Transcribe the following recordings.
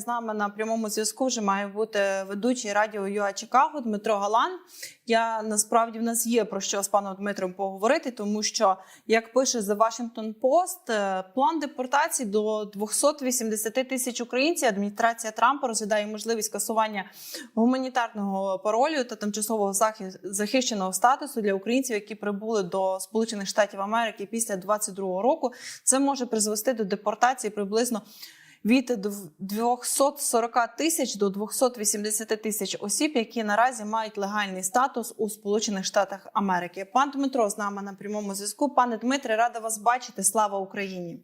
З нами на прямому зв'язку. Вже має бути ведучий радіо ЮА Чикаго Дмитро Галан. Я насправді в нас є про що з паном Дмитром поговорити, тому що як пише The Washington Post, е, план депортації до 280 тисяч українців. Адміністрація Трампа розглядає можливість скасування гуманітарного паролю та тимчасового захи- захищеного статусу для українців, які прибули до Сполучених Штатів Америки після 22 року. Це може призвести до депортації приблизно від дв- 240 тисяч до 280 тисяч осіб, які наразі мають легальний статус у Сполучених Штатах Америки. Пан Дмитро з нами на прямому зв'язку. Пане Дмитре, рада вас бачити. Слава Україні!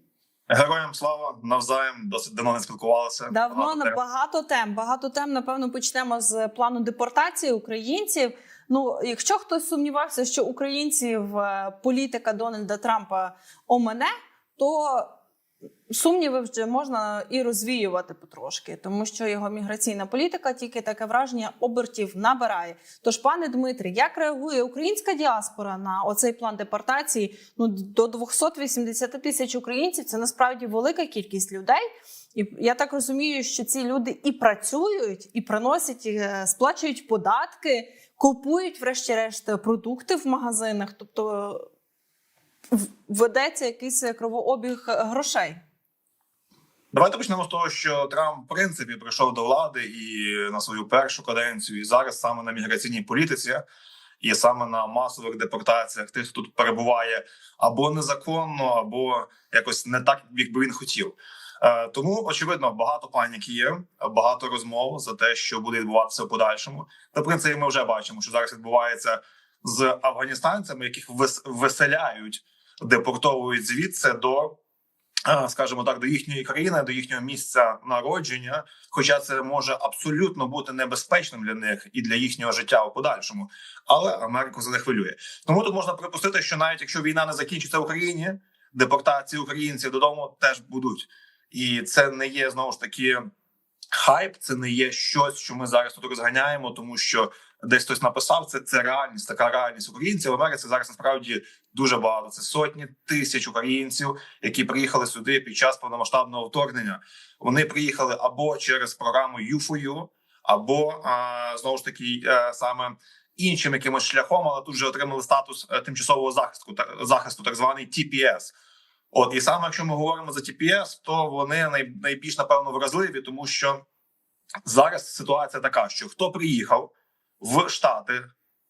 Героям слава навзаєм досить давно не спілкувалися. Давно Багато на тем. багато тем. Багато тем. Напевно, почнемо з плану депортації українців. Ну, якщо хтось сумнівався, що українців е, політика Дональда Трампа омине, то сумніви вже можна і розвіювати потрошки, тому що його міграційна політика тільки таке враження обертів набирає. Тож, пане Дмитрі, як реагує українська діаспора на оцей план депортації? Ну до 280 тисяч українців це насправді велика кількість людей. І я так розумію, що ці люди і працюють, і приносять, е, сплачують податки, купують, врешті-решт, продукти в магазинах. Тобто ведеться якийсь кровообіг е, грошей. Давайте почнемо з того, що Трамп в принципі прийшов до влади і на свою першу каденцію, і зараз саме на міграційній політиці, і саме на масових депортаціях тих, хто тут перебуває або незаконно, або якось не так, як би він хотів. Е, Тому очевидно багато паніки є, багато розмов за те, що буде відбуватися в подальшому. Та принципі, ми вже бачимо, що зараз відбувається з афганістанцями, яких вис- виселяють, депортовують звідси до е, скажімо так, до їхньої країни, до їхнього місця народження, хоча це може абсолютно бути небезпечним для них і для їхнього життя у подальшому, але Америку це не хвилює. Тому тут можна припустити, що навіть якщо війна не закінчиться в Україні, депортації українців додому теж будуть, і це не є знову ж таки хайп, це не є щось, що ми зараз тут розганяємо, тому що десь хтось написав це. Це реальність, така реальність українців в Америці зараз насправді дуже багато. Це сотні тисяч українців, які приїхали сюди під час повномасштабного вторгнення. Вони приїхали або через програму U4U, або знову ж таки е, саме іншим якимось шляхом, але тут вже отримали статус е, тимчасового захисту, та- захисту, так званий TPS. От і саме якщо ми говоримо за TPS, то вони най, найбільш напевно вразливі, тому що зараз ситуація така, що хто приїхав в Штати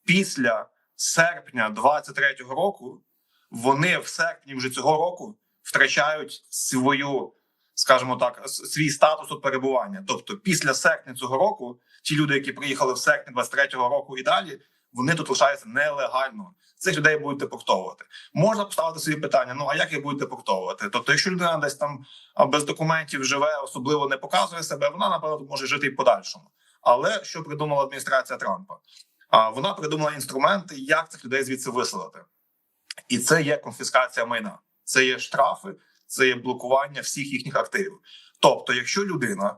після серпня 23-го року, вони в серпні вже цього року втрачають свою, скажімо так, свій статус перебування. Тобто, після серпня цього року, ті люди, які приїхали в серпні 23-го року і далі, вони тут лишаються нелегально. Цих людей будуть депортовувати. Можна поставити собі питання: ну а як їх будуть депортовувати? Тобто, якщо людина десь там без документів живе, особливо не показує себе, вона напевно може жити і подальшому. Але що придумала адміністрація Трампа? А вона придумала інструменти, як цих людей звідси виселити, і це є конфіскація майна, це є штрафи, це є блокування всіх їхніх активів. Тобто, якщо людина,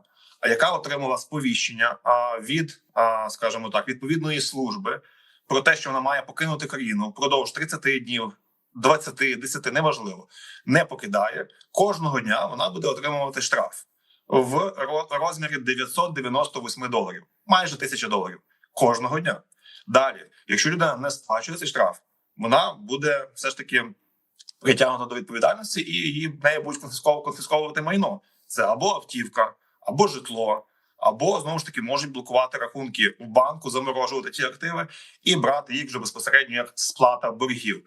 яка отримала сповіщення від, скажімо так, відповідної служби про те, що вона має покинути країну впродовж 30 днів, 20, 10, неважливо, не покидає кожного дня. Вона буде отримувати штраф в ро- розмірі 998 доларів, майже 1000 доларів кожного дня. Далі, якщо людина не сплачує цей штраф, вона буде все ж таки притягнута до відповідальності, і її в неї будуть конфісковувати, майно. Це або автівка, або житло, або знову ж таки можуть блокувати рахунки в банку, заморожувати ті активи і брати їх вже безпосередньо як сплата боргів.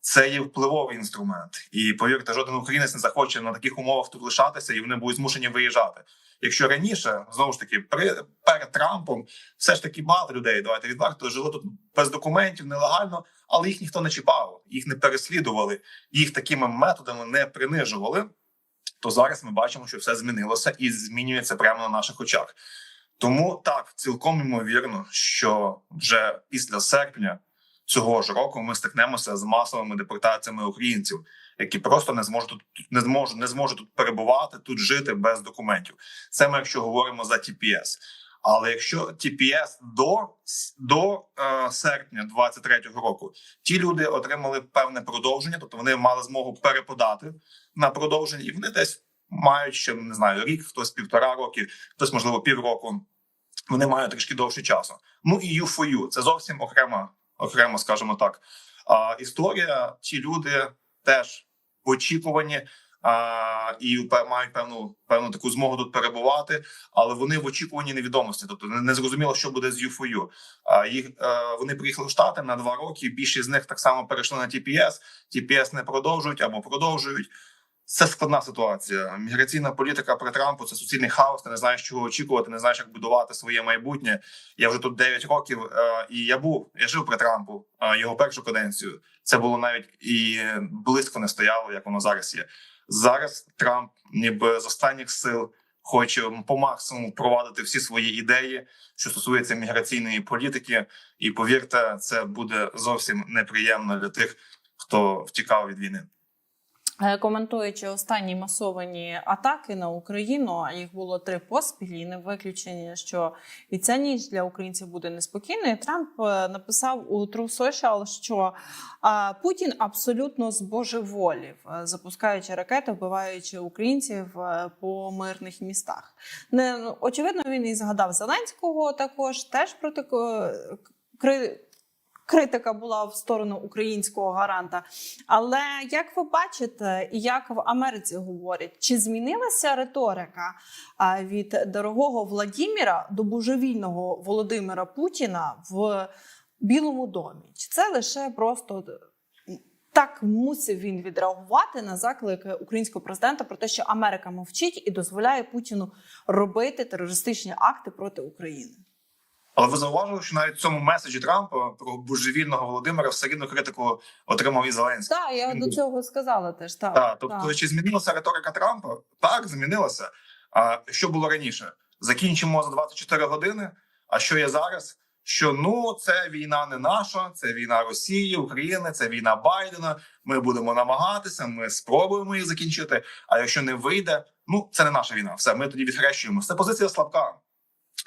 Це є впливовий інструмент, і повірте, жоден українець не захоче на таких умовах тут лишатися, і вони будуть змушені виїжджати. Якщо раніше знову ж таки при перед Трампом все ж таки багато людей, давайте відверто жили тут без документів, нелегально, але їх ніхто не чіпав, їх не переслідували, їх такими методами не принижували. То зараз ми бачимо, що все змінилося і змінюється прямо на наших очах. Тому так цілком ймовірно, що вже після серпня цього ж року ми стикнемося з масовими депортаціями українців, які просто не зможуть тут не зможуть, не зможуть тут перебувати, тут жити без документів. Це ми, якщо говоримо за TPS. Але якщо TPS до, до е, серпня 23-го року ті люди отримали певне продовження, тобто вони мали змогу переподати на продовження, і вони десь мають ще не знаю рік, хтось півтора роки, хтось можливо півроку. Вони мають трішки довше часу. Ну і U4U – це зовсім окрема, окрема, скажімо так. А, історія. Ті люди теж в очікуванні а, і мають певну певну таку змогу тут перебувати, але вони в очікуванні невідомості. Тобто не, зрозуміло, що буде з U4U. А їх е, вони приїхали в Штати на два роки. Більшість з них так само перейшли на TPS. TPS не продовжують або продовжують. Це складна ситуація. Міграційна політика при Трампу це суцільний хаос. Ти не знаєш, чого очікувати, не знаєш, як будувати своє майбутнє. Я вже тут 9 років, е, і я був, я жив при Трампу е, його першу каденцію. Це було навіть і близько не стояло, як воно зараз є. Зараз Трамп, ніби з останніх сил, хоче по максимуму впровадити всі свої ідеї, що стосується міграційної політики. І повірте, це буде зовсім неприємно для тих, хто втікав від війни. Е, Коментуючи останні масовані атаки на Україну, а їх було три поспіль, і не виключення, що і ця ніч для українців буде неспокійною. Трамп е, написав у True Social, що е, Путін абсолютно збожеволів, запускаючи ракети, вбиваючи українців по мирних містах. Не ну, очевидно, він і згадав Зеленського також теж проти кри. Критика була в сторону українського гаранта. Але як ви бачите, і як в Америці говорять, чи змінилася риторика від дорогого Владіміра до божевільного Володимира Путіна в Білому домі? Чи це лише просто так мусив він відреагувати на заклик українського президента про те, що Америка мовчить і дозволяє Путіну робити терористичні акти проти України? Але ви зауважили, що навіть в цьому меседжі Трампа про божевільного Володимира все рівно критику отримав і Зеленський. Так, я до цього сказала теж. Так, Так, тобто, так. чи змінилася риторика Трампа? Так, змінилася. А що було раніше? Закінчимо за 24 години. А що є зараз? Що ну це війна не наша, це війна Росії, України, це війна Байдена. Ми будемо намагатися, ми спробуємо її закінчити. А якщо не вийде, ну це не наша війна. Все, ми тоді відхрещуємо. Це позиція слабка.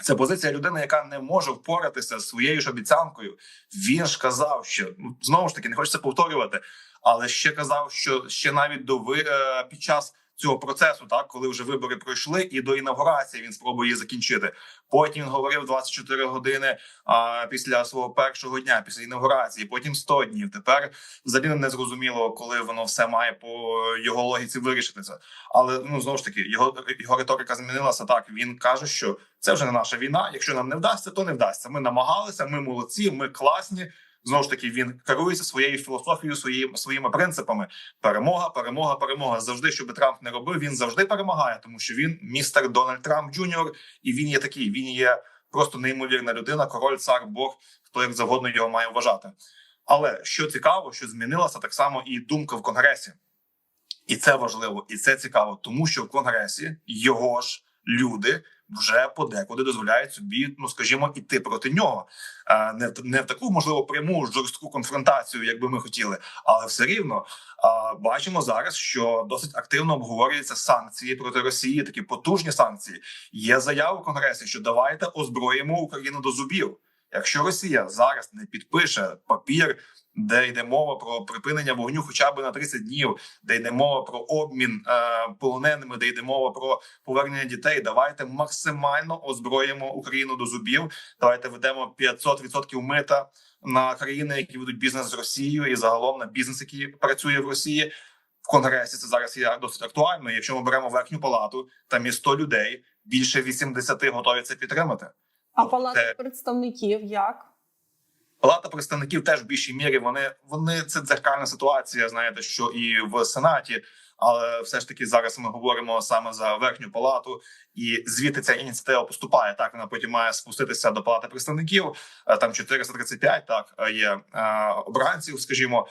Це позиція людини, яка не може впоратися з своєю ж обіцянкою. Він ж казав, що ну, знову ж таки не хочеться повторювати, але ще казав, що ще навіть до ви е, під час цього процесу, так коли вже вибори пройшли, і до інаугурації він спробує її закінчити. Потім він говорив 24 години а, після свого першого дня, після інаугурації, потім 100 днів. Тепер взагалі не зрозуміло, коли воно все має по його логіці вирішитися. Але ну знову ж таки, його його риторика змінилася. Так він каже, що це вже не наша війна. Якщо нам не вдасться, то не вдасться. Ми намагалися, ми молодці, ми класні. Знову ж таки, він керується своєю філософією, своїм своїми принципами. Перемога, перемога, перемога. Завжди, що би Трамп не робив, він завжди перемагає, тому що він містер Дональд Трамп Джуніор, і він є такий. Він є просто неймовірна людина, король, цар, Бог, хто як завгодно його має вважати. Але що цікаво, що змінилася так само і думка в конгресі, і це важливо, і це цікаво, тому що в конгресі його ж люди вже подекуди дозволяють собі, ну скажімо, іти проти нього. Не в не в таку можливо пряму жорстку конфронтацію, як би ми хотіли, але все рівно бачимо зараз, що досить активно обговорюються санкції проти Росії, такі потужні санкції. Є заява в конгресі, що давайте озброїмо Україну до зубів. Якщо Росія зараз не підпише папір, де йде мова про припинення вогню, хоча б на 30 днів, де йде мова про обмін е, полоненими, де йде мова про повернення дітей, давайте максимально озброїмо Україну до зубів. Давайте ведемо 500% мита на країни, які ведуть бізнес з Росією, і загалом на бізнес, який працює в Росії. В конгресі це зараз є досить актуально. Якщо ми беремо верхню палату, там є 100 людей, більше 80 готові це підтримати. А Тобто палата це- представників як? Палата представників теж в більшій мірі вони вони це дзеркальна ситуація. Знаєте, що і в сенаті, але все ж таки зараз ми говоримо саме за верхню палату, і звідти ця ініціатива поступає. Так вона потім має спуститися до палати представників. Е, Там 435, Так е, є е, обранців, скажімо.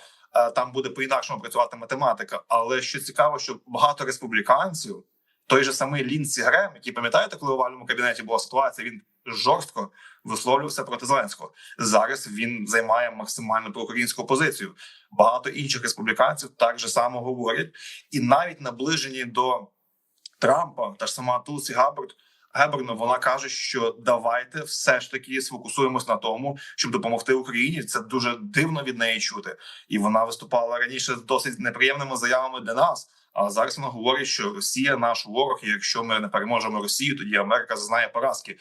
Там буде по інакшому працювати математика. Але що цікаво, що багато республіканців, той же самий Лінсі Грем, який пам'ятаєте, коли в овальному кабінеті була ситуація, він жорстко висловлювався проти Зеленського. Зараз він займає максимально проукраїнську позицію. Багато інших республіканців так же само говорять, і навіть наближені до Трампа, та ж сама Тулсі Габбард, Геберно, вона каже, що давайте все ж таки сфокусуємось на тому, щоб допомогти Україні. Це дуже дивно від неї чути, і вона виступала раніше з досить неприємними заявами для нас. А зараз вона говорить, що Росія наш ворог, і якщо ми не переможемо Росію, тоді Америка зазнає поразки.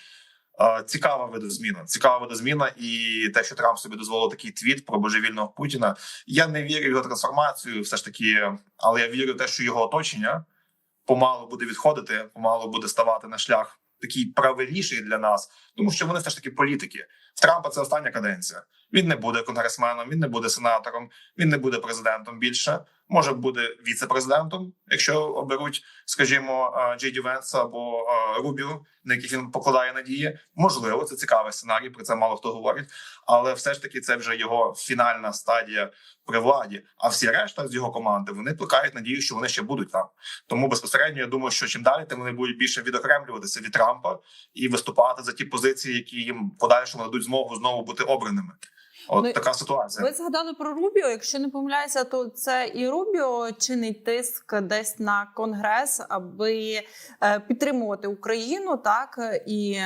А, Цікава видозміна, цікава видозміна, і те, що Трамп собі дозволив такий твіт про божевільного Путіна. Я не вірю в його трансформацію, все ж таки, але я вірю в те, що його оточення помалу буде відходити, помалу буде ставати на шлях такий правильніший для нас, тому що вони все ж таки політики. В Трампа це остання каденція. Він не буде конгресменом, він не буде сенатором, він не буде президентом більше. Може буде віце-президентом, якщо оберуть, скажімо, е, Джей Ді Венса або е, Рубіо, на яких він покладає надії. Можливо, це цікавий сценарій. Про це мало хто говорить, але все ж таки це вже його фінальна стадія при владі. А всі решта з його команди вони плекають надію, що вони ще будуть там. Тому безпосередньо я думаю, що чим далі, тим вони будуть більше відокремлюватися від Трампа і виступати за ті позиції, які їм подальшому дадуть змогу знову бути обраними. От Ну, така ситуація. Ви згадали про Рубіо. Якщо не помиляюся, то це і Рубіо чинить тиск десь на конгрес, аби е, підтримувати Україну, так і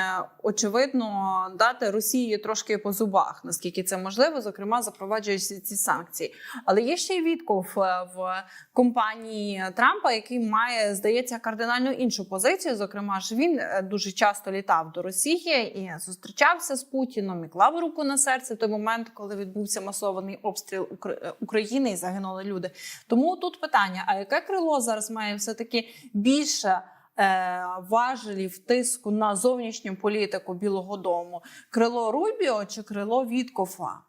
очевидно дати Росії трошки по зубах, наскільки це можливо, зокрема запроваджуючи ці санкції. Але є ще й Вітков е, в компанії Трампа, який має здається кардинально іншу позицію. Зокрема, ж він е, дуже часто літав до Росії і зустрічався з Путіном і клав руку на серце в той момент, коли відбувся масований обстріл е, України і загинули люди. Тому тут питання: а яке крило зараз має все таки більше? е, Важелів тиску на зовнішню політику Білого Дому крило Рубіо чи крило Віткофа?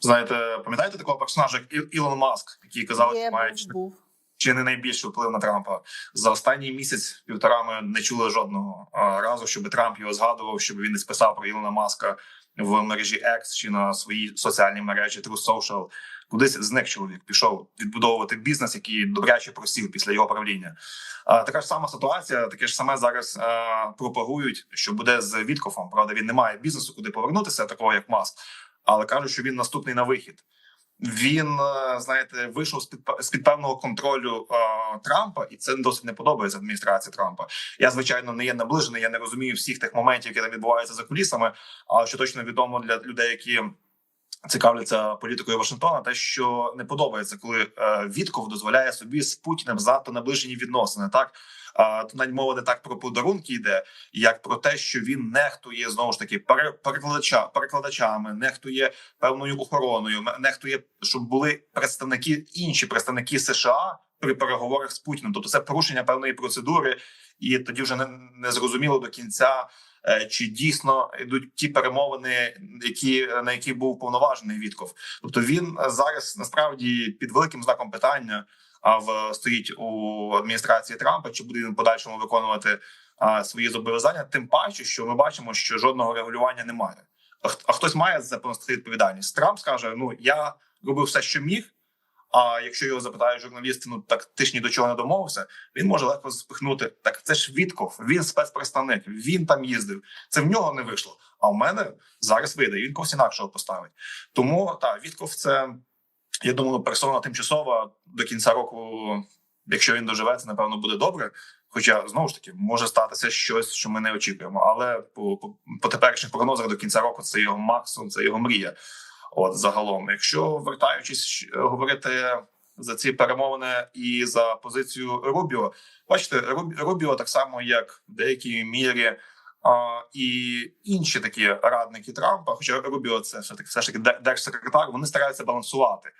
Знаєте, пам'ятаєте такого персонажа, як Ілон Маск, який казав, що має був. чи не найбільший вплив на Трампа за останній місяць півтора ми не чули жодного разу, щоб Трамп його згадував, щоб він не списав про Ілона Маска в мережі X чи на своїй соціальній мережі True Social. Кудись зник чоловік, пішов відбудовувати бізнес, який добряче просів після його правління. А, така ж сама ситуація, таке ж саме зараз а, пропагують, що буде з Віткофом. Правда, він не має бізнесу, куди повернутися, такого як Маск, але кажуть, що він наступний на вихід. Він е, знаєте вийшов з під з певного контролю е, Трампа, і це досить не подобається адміністрації Трампа. Я звичайно не є наближений. Я не розумію всіх тих моментів, які там відбуваються за кулісами. Але що точно відомо для людей, які цікавляться політикою Вашингтона, те, що не подобається, коли е, Вітков дозволяє собі з Путіним занадто наближені відносини. Так а, то навіть мова не так про подарунки йде, як про те, що він нехтує знову ж таки пере- перекладача перекладачами, нехтує певною охороною, нехтує, щоб були представники інші представники США при переговорах з Путіним. Тобто це порушення певної процедури, і тоді вже не, не зрозуміло до кінця. е, Чи дійсно йдуть ті перемовини, які на які був повноважений Вітков? Тобто він зараз насправді під великим знаком питання в стоїть у адміністрації Трампа, чи буде він подальшому виконувати свої зобов'язання? Тим паче, що ми бачимо, що жодного регулювання немає. А, хтось має за понести відповідальність. Трамп скаже: Ну я робив все, що міг. А якщо його запитають журналісти, ну так ти ж ні до чого не домовився, він може легко спихнути. Так це ж Вітков, він спецпредставник, він там їздив. Це в нього не вийшло. А в мене зараз вийде. Він когось інакшого поставить. Тому так, Вітков це я думаю, персона тимчасова до кінця року, якщо він доживе, це напевно буде добре. Хоча знову ж таки може статися щось, що ми не очікуємо. Але по, по, по теперішніх прогнозах до кінця року це його максимум, це його мрія. От загалом, якщо вертаючись е, говорити за ці перемовини і за позицію Рубіо, бачите, Руб- Рубіо так само, як в деякій мірі. І інші такі радники Трампа, хоча Рубіо це все таки все ж таки де- держсекретар, вони стараються балансувати.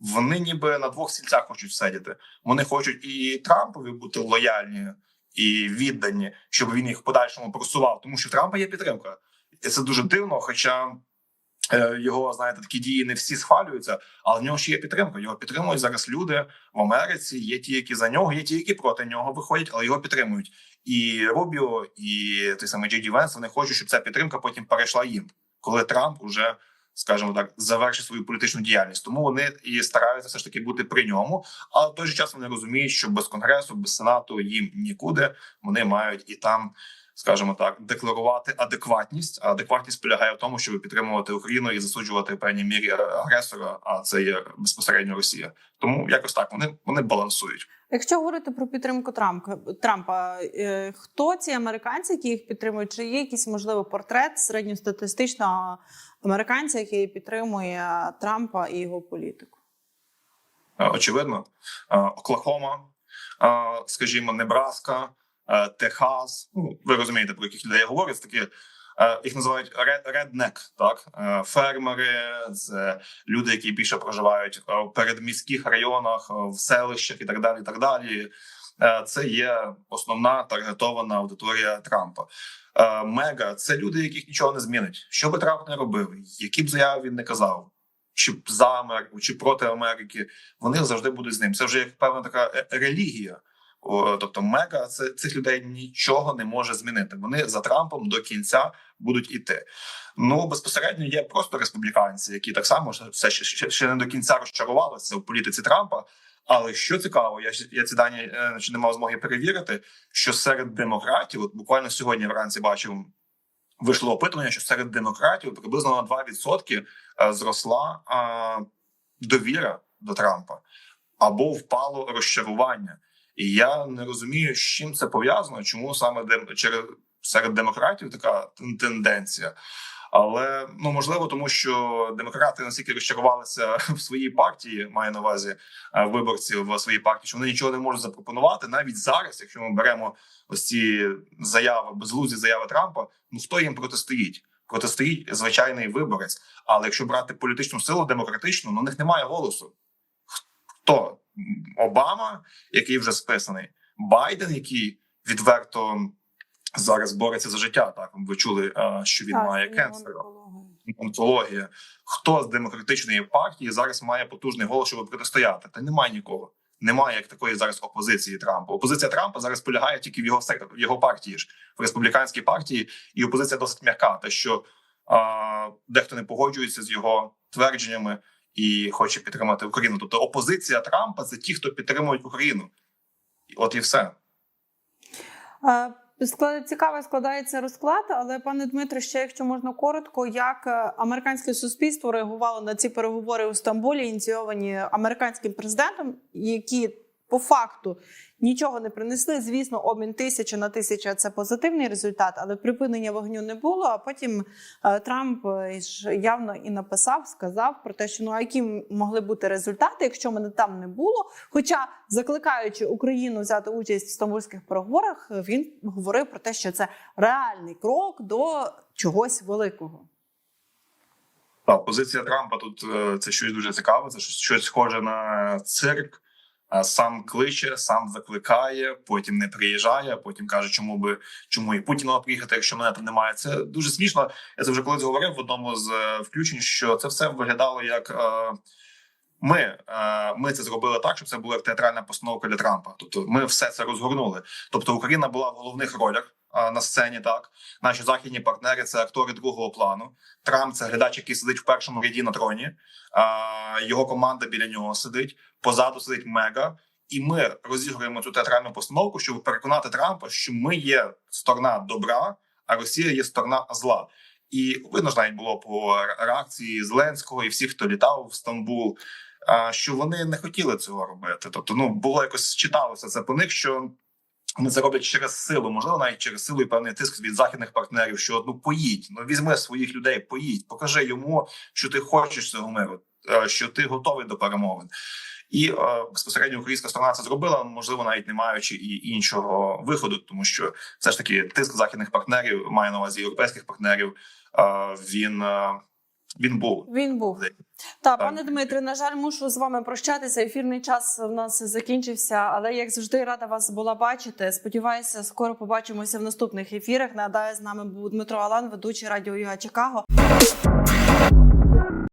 Вони ніби на двох стільцях хочуть сидіти. Вони хочуть і Трампові бути лояльні і віддані, щоб він їх в подальшому просував, тому що в Трампа є підтримка, і це дуже дивно. Хоча е, його знаєте, такі дії не всі схвалюються, але в нього ще є підтримка. Його підтримують зараз люди в Америці. Є ті, які за нього, є ті, які проти нього виходять, але його підтримують. І Рубіо, і той самий Джеді Венс, вони хочуть, щоб ця підтримка потім перейшла їм, коли Трамп уже. Скажімо так, завершить свою політичну діяльність, тому вони і стараються все ж таки бути при ньому. Але в той же час вони розуміють, що без конгресу, без сенату їм нікуди. Вони мають і там, скажімо так, декларувати адекватність. А адекватність полягає в тому, щоб підтримувати Україну і засуджувати в певній мірі агресора. А це є безпосередньо Росія. Тому якось так вони, вони балансують. Якщо говорити про підтримку Трампа, Трампа, е, хто ці американці, які їх підтримують? Чи є якийсь можливий портрет середньостатистичного американця, який підтримує Трампа і його політику? е, очевидно. Е, Оклахома, скажімо, Небраска, Техас. Ну, ви розумієте, про яких людей я говорю. Це такі е, їх називають ре- реднек, так Е, фермери, це люди, які більше проживають е, в передміських районах, е, в селищах і так далі. І так далі. Е, Це є основна таргетована аудиторія Трампа. Е, Мега це люди, яких нічого не змінить. Що би Трамп не робив, які б заяви він не казав, чи за Америку, чи проти Америки, вони завжди будуть з ним. Це вже як певна така е, релігія. Тобто, мега це цих людей нічого не може змінити. Вони за Трампом до кінця будуть іти. Ну безпосередньо є просто республіканці, які так само все ще, ще, не до кінця розчарувалися в політиці Трампа. Але що цікаво, я я ці дані е, значить, не мав змоги перевірити. Що серед демократів, от буквально сьогодні вранці бачив, вийшло опитування, що серед демократів приблизно на 2% е, зросла е, довіра до Трампа або впало розчарування. І я не розумію, з чим це пов'язано, чому саме дем... через серед демократів така тенденція. Але ну можливо, тому що демократи настільки розчарувалися в своїй партії, маю на увазі е, виборців в своїй партії, що вони нічого не можуть запропонувати навіть зараз, якщо ми беремо ось ці заяви, безглузді заяви Трампа. Ну хто їм протистоїть? Протистоїть звичайний виборець. Але якщо брати політичну силу демократичну, ну у них немає голосу. Хто Обама, який вже списаний, Байден, який відверто зараз бореться за життя. Так ви чули, е, що він Так, має кенсер онкологія. Хто з демократичної партії зараз має потужний голос, щоб протистояти? Та немає нікого. Немає як такої зараз опозиції Трампа. Опозиція Трампа зараз полягає тільки в його сектор, в його партії ж в республіканській партії, і опозиція досить м'яка. Те, що а, дехто не погоджується з його твердженнями і хоче підтримати Україну. Тобто опозиція Трампа це ті, хто підтримують Україну. От і все. Склад- Цікаво складається розклад, але пане Дмитре, ще якщо можна коротко, як е, американське суспільство реагувало на ці переговори у Стамбулі, ініційовані американським президентом, які по факту нічого не принесли. Звісно, обмін тисяча на тисяча це позитивний результат, але припинення вогню не було. А потім е, Трамп е, явно і написав, сказав про те, що ну а які могли бути результати, якщо мене там не було. Хоча закликаючи Україну взяти участь в стамбульських переговорах, він говорив про те, що це реальний крок до чогось великого. Позиція Трампа тут е, це щось дуже цікаве. Це щось схоже на цирк. А Сам кличе, сам закликає, потім не приїжджає, потім каже, чому би чому і Путіна приїхати, якщо мене там немає. Це дуже смішно. Я це вже колись говорив в одному з е, включень, що це все виглядало як е, ми, е, ми це зробили так, щоб це була театральна постановка для Трампа. Тобто, ми все це розгорнули. Тобто, Україна була в головних ролях е, на сцені. Так наші західні партнери це актори другого плану. Трамп це глядач, який сидить в першому ряді на троні. Його команда біля нього сидить. Позаду сидить Мега, і ми розігруємо цю театральну постановку, щоб переконати Трампа, що ми є сторона добра, а Росія є сторона зла. І видно ж навіть було по реакції Зеленського і всіх, хто літав в Стамбул, що вони не хотіли цього робити. Тобто, ну було якось читалося це по них, що вони це роблять через силу, можливо, навіть через силу і певний тиск від західних партнерів. Що ну поїдь, ну візьми своїх людей, поїдь, покажи йому, що ти хочеш цього миру, е, що ти готовий до перемовин. І е, безпосередньо українська сторона це зробила, можливо, навіть не маючи і іншого виходу, тому що все ж таки тиск західних партнерів має на увазі європейських партнерів. Е, він, він був Він був Так. та пане Дмитре. На жаль, мушу з вами прощатися. Ефірний час в нас закінчився, але як завжди, рада вас була бачити. Сподіваюся, скоро побачимося в наступних ефірах. Нагадаю, з нами був Дмитро Алан, ведучий радіо ЮА Чикаго.